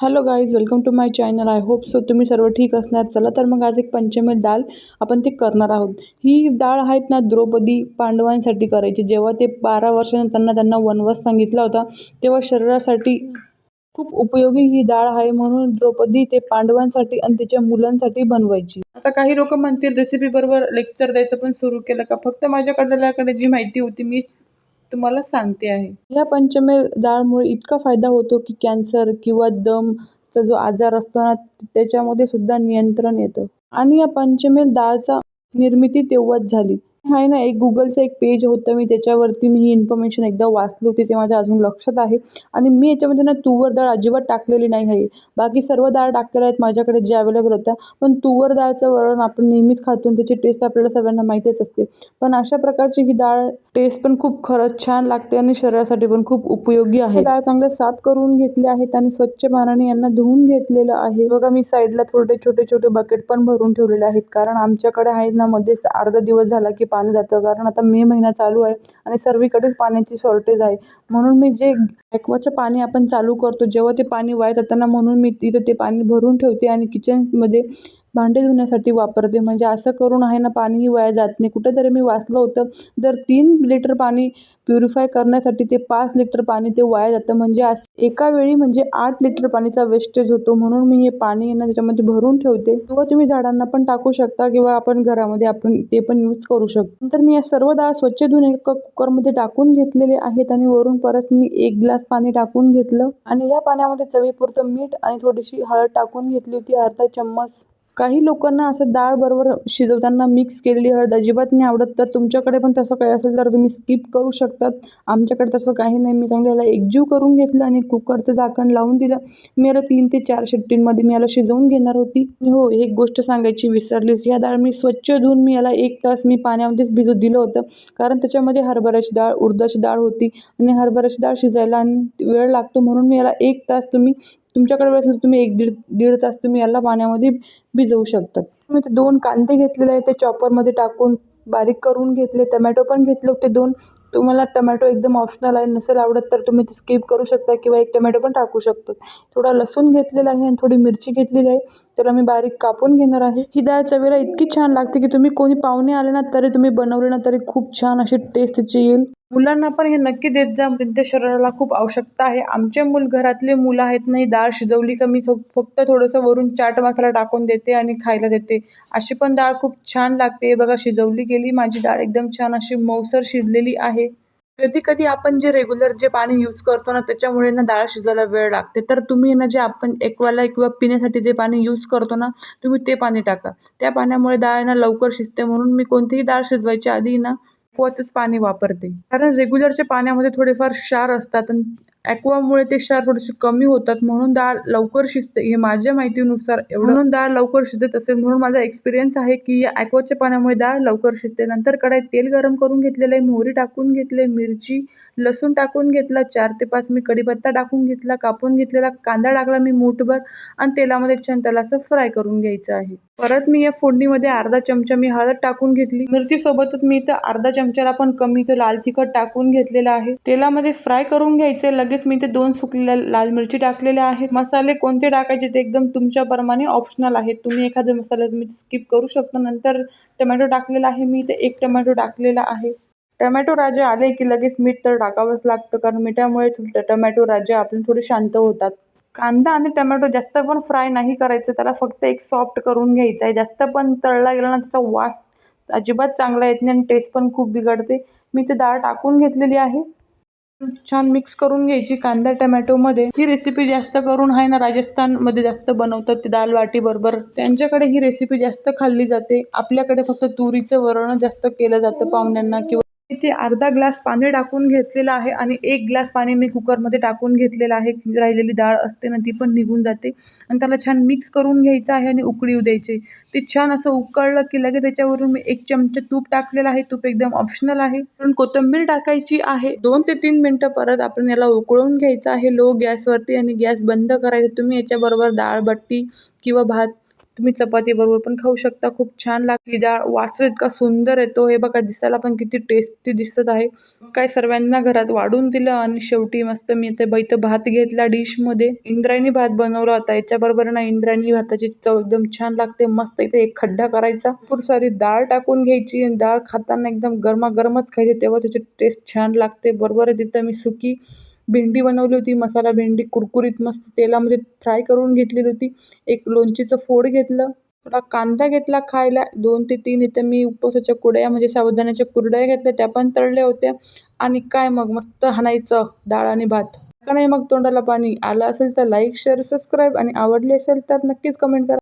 Hello guys welcome to my channel I hope so तुम्ही सर्व ठीक असणार. चला तर मग आज एक पंचमी डाळ आपण ते करणार आहोत. ही डाळ आहेत ना द्रौपदी पांडवांसाठी करायची. जेव्हा ते बारा वर्षांनी त्यांना वनवास सांगितला होता तेव्हा शरीरासाठी खूप उपयोगी ही डाळ आहे म्हणून द्रौपदी ते पांडवांसाठी आणि त्याच्या मुलांसाठी बनवायची. आता काही लोक म्हणतील रेसिपी बरोबर लेक्चर द्यायचं पण सुरू केलं का? फक्त माझ्याकडल्याकडे जी माहिती होती मी तुम्हाला सांगते आहे. या पंचमेल डाळमुळे इतका फायदा होतो की कॅन्सर किंवा दमचा जो आजार असतो ना त्याच्यामध्ये सुद्धा नियंत्रण येतं. आणि या पंचमेल डाळचा निर्मिती तेव्हाच झाली. आहे ना एक गुगलचं एक पेज होतं मी त्याच्यावरती मी ही इन्फॉर्मेशन एकदा वाचली होती ते माझ्या अजून लक्षात आहे. आणि मी याच्यामध्ये ना तुवर डाळ अजिबात टाकलेली नाही आहे. बाकी सर्व डाळ टाकलेल्या आहेत माझ्याकडे जे अवेलेबल होत्या. पण तुवर डाळचं वरण आपण नेहमीच खातो आणि त्याची टेस्ट आपल्याला सगळ्यांना माहितीच असते. पण अशा प्रकारची ही डाळ टेस्ट पण खूप खरंच छान लागते आणि शरीरासाठी पण खूप उपयोगी आहे. डाळ चांगल्या साफ करून घेतल्या आहेत आणि स्वच्छ पाण्याने यांना धुवून घेतलेलं आहे. बघा मी साईडला थोडे छोटे छोटे बकेट पण भरून ठेवलेले आहेत. कारण आमच्याकडे आहे ना मध्येच अर्धा दिवस झाला की पाणी जातं. कारण आता मे महिना चालू आहे आणि सर्वीकडेच पाण्याची शॉर्टेज आहे. म्हणून मी जे ॲक्वाचं पाणी आपण चालू करतो जेव्हा ते पाणी वाया जाताना म्हणून मी तिथं ते पाणी भरून ठेवते आणि किचनमध्ये भांडे धुण्यासाठी वापरते. म्हणजे असं करून आहे ना पाणीही वाया जात नाही. कुठेतरी मी वाचलं होतं जर तीन लिटर पाणी प्युरिफाय करण्यासाठी ते पाच लिटर पाणी ते वाया जातं. म्हणजे असं एका वेळी म्हणजे आठ लिटर पाणीचा वेस्टेज होतो. म्हणून मी हे पाणी ना त्याच्यामध्ये भरून ठेवते. किंवा तुम्ही झाडांना पण टाकू शकता किंवा आपण घरामध्ये आपण ते पण यूज करू शकतो. नंतर मी या सर्व डाळ स्वच्छ धुवून एका कुकरमध्ये टाकून घेतलेले आहेत आणि वरून परत मी एक ग्लास पाणी टाकून घेतलं. आणि या पाण्यामध्ये चवीपुरतं मीठ आणि थोडीशी हळद टाकून घेतली होती. अर्धा चम्मच काही लोकांना असं डाळ बरोबर शिजवताना मिक्स केलेली हळद अजिबात नाही आवडत तर तुमच्याकडे पण तसं काही असेल तर तुम्ही स्किप करू शकतात. आमच्याकडे तसं काही नाही. मी चांगलं याला एकजीव करून घेतलं आणि कुकरचं झाकण लावून दिलं. मी याला तीन ते चार शिट्टींमध्ये मी याला शिजवून घेणार होती. हो एक गोष्ट सांगायची विसरलीच. या डाळ मी स्वच्छ धुवून मी याला एक तास मी पाण्यामध्येच भिजत दिलं होतं. कारण त्याच्यामध्ये हरभऱ्याची डाळ उडदाची डाळ होती. आणि हरभऱ्याची डाळ शिजायला आणि वेळ लागतो म्हणून मी याला एक तास तुम्ही तुमच्याकडे वेळ असेल तर तुम्ही एक दीड दीड तास तुम्ही याला पाण्यामध्ये भिजवू शकतात. मी ते दोन कांदे घेतलेले आहे ते चॉपरमध्ये टाकून बारीक करून घेतले टमॅटो पण घेतले होते दोन. तुम्हाला टमॅटो एकदम ऑप्शनल आहे नसेल आवडत तर तुम्ही ते स्किप करू शकता किंवा एक टमॅटो पण टाकू शकतात. थोडा लसूण घेतलेला आहे आणि थोडी मिरची घेतलेली आहे. त्याला मी बारीक कापून घेणार आहे. ही डाळ चवीला इतकी छान लागते की तुम्ही कोणी पाहुणे आले ना तरी तुम्ही बनवले ना तरी खूप छान अशी टेस्ट त्याची येईल. मुलांना पण हे नक्की देत जा म्हणजे त्यांच्या शरीराला खूप आवश्यकता आहे. आमचे मूल घरातले मुलं आहेत नाही डाळ शिजवली का मी फक्त थोडंसं वरून चाट मसाला टाकून देते आणि खायला देते. अशी पण डाळ खूप छान लागते. बघा शिजवली गेली माझी डाळ एकदम छान अशी मऊसर शिजलेली आहे. कधी कधी आपण जे रेग्युलर जे पाणी यूज करतो ना त्याच्यामुळे ना डाळ शिजायला वेळ लागते. तर तुम्ही ना जे आपण एकवाला किंवा पिण्यासाठी जे पाणी यूज करतो ना तुम्ही ते पाणी टाका. त्या पाण्यामुळे डाळ ना लवकर शिजते म्हणून मी कोणतीही डाळ शिजवायच्या आधी ना ॲक्वाचंच पाणी वापरते. कारण रेग्युलरच्या पाण्यामध्ये थोडेफार क्षार असतात आणि ॲक्वामुळे ते क्षार थोडेसे कमी होतात म्हणून डाळ लवकर शिजते. हे माझ्या माहितीनुसार म्हणून डाळ लवकर शिजत असेल म्हणून माझा एक्सपिरियन्स आहे की या ॲक्वाच्या पाण्यामुळे डाळ लवकर शिजते. नंतर कढाईत तेल गरम करून घेतलेलं आहे मोहरी टाकून घेतले मिरची लसूण टाकून घेतला चार ते पाच मी कढीपत्ता टाकून घेतला कापून घेतलेला कांदा टाकला मी मूठभर आणि तेलामध्ये छान त्याला असं फ्राय करून घ्यायचं आहे. परत मी या फोडणीमध्ये अर्धा चमचा मी हळद टाकून घेतली. मिरचीसोबतच मी इथं अर्धा चमच्याला पण कमी इथं लाल तिखट टाकून घेतलेलं आहे. तेलामध्ये फ्राय करून घ्यायचे लगेच मी ते दोन सुकलेल्या लाल मिरची टाकलेल्या आहेत. मसाले कोणते टाकायचे ते एकदम तुमच्याप्रमाणे ऑप्शनल आहेत. तुम्ही एखाद्या मसाला तुम्ही स्किप करू शकता. नंतर टमॅटो टाकलेला आहे. मी इथे एक टमॅटो टाकलेला आहे. टमॅटो राजा आले की लगेच मीठ तर टाकावंच लागतं. कारण मिठामुळे टमॅटो राजे आपण थोडे शांत होतात. कांदा आणि टमॅटो जास्त पण फ्राय नाही करायचं. त्याला फक्त एक सॉफ्ट करून घ्यायचं आहे. जास्त पण तळला गेला ना त्याचा वास अजिबात चांगला येत नाही आणि टेस्ट पण खूप बिघडते. मी ते डाळ टाकून घेतलेली आहे. छान मिक्स करून घ्यायची. कांदा टमॅटोमध्ये ही रेसिपी जास्त करून आहे ना राजस्थानमध्ये जास्त बनवतात ते दाल वाटी बरोबर. त्यांच्याकडे ही रेसिपी जास्त खाल्ली जाते. आपल्याकडे फक्त तुरीचं वरण जास्त केलं जातं पाहुण्यांना किंवा इथे अर्धा ग्लास पाणी टाकून घेतलेलं आहे आणि एक ग्लास पाणी मी कुकरमध्ये टाकून घेतलेलं आहे. राहिलेली डाळ असते ना ती पण निघून जाते. आणि त्याला छान मिक्स करून घ्यायचं आहे आणि उकळी द्यायचे. ते छान असं उकळलं की लगेच त्याच्यावरून मी एक चमचा तूप टाकलेलं आहे. तूप एकदम ऑप्शनल आहे. पण कोथिंबीर टाकायची आहे. दोन ते तीन मिनटं परत आपण याला उकळून घ्यायचं आहे. लो गॅसवरती आणि गॅस बंद करायचा. तुम्ही याच्याबरोबर डाळ बट्टी किंवा भात तुम्ही चपातीबरोबर पण खाऊ शकता. खूप छान लागते डाळ. वास इतका सुंदर येतो हे बघा दिसायला पण किती टेस्टी दिसत आहे. काय सर्वांना घरात वाढून दिलं आणि शेवटी मस्त मी इथे इथं भात घेतला डिशमध्ये इंद्रायणी भात बनवला होता. याच्याबरोबर ना इंद्रायणी भाताची चव एकदम छान लागते. मस्त इथे एक खड्डा करायचा. खूप सारी डाळ टाकून घ्यायची आणि डाळ खाताना एकदम गरमागरमच खायची. तेव्हा त्याची टेस्ट छान लागते. बरोबर आहे तिथं मी सुकी भेंडी बनवली होती मसाला भेंडी कुरकुरीत मस्त तेलामध्ये फ्राय करून घेतलेली होती. एक लोणचीचं फोड घेतलं थोडा कांदा घेतला खायला दोन ते तीन इथं मी उपवासाच्या कुरड्या म्हणजे साबुदाण्याच्या कुरड्या घेतल्या त्या पण तळल्या होत्या. आणि काय मग मस्त हाणायचं डाळ आणि भात. का नाही मग तोंडाला पाणी आलं असेल तर लाईक शेअर सबस्क्राईब आणि आवडले असेल तर नक्कीच कमेंट करा.